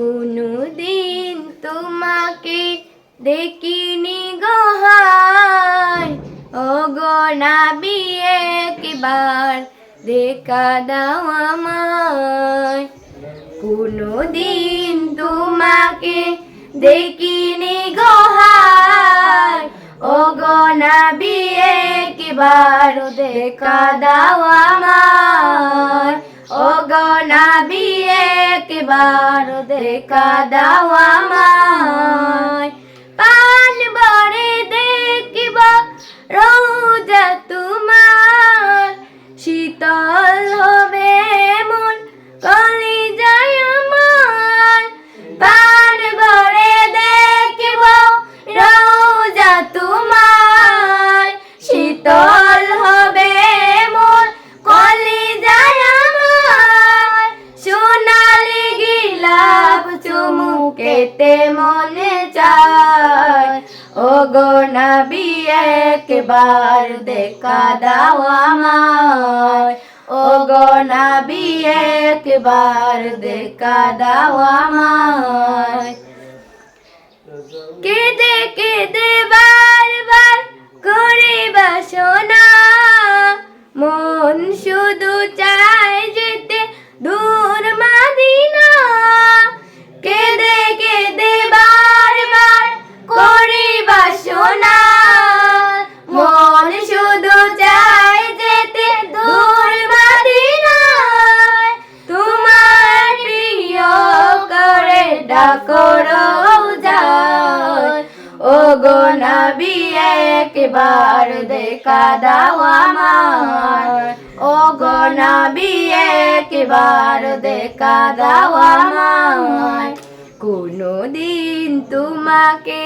কোনো দিন তোমাকে দেখিনি গোহায় নাবি, একবার দেখা দাও আমায়। কোনো দিন তোমাকে দেখিনি গোহায় ও গো নাবি, একবার দেখা দাও আমায়। একবার দেখা দাও আমায়। চুমুকেতে মনে চায় ও গো নবী, একবার দেখা দাও আমায়। ও গো নবী, একবার দেখা দাও আমায়। কেঁদে কেঁদে ডাকো রোজায় ও গো নবী, একবার দেখা দাও আমার। ও গো নবী, একবার দেখা দাও আমার। কোনো দিন তোমাকে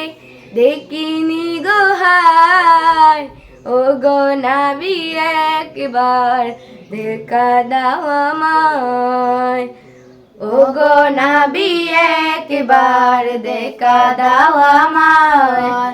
দেখিনি গোহায় ও গো নবী, একবার দেখা দাও আমায় ও গো নবী একবার দেখা দাও আমায়।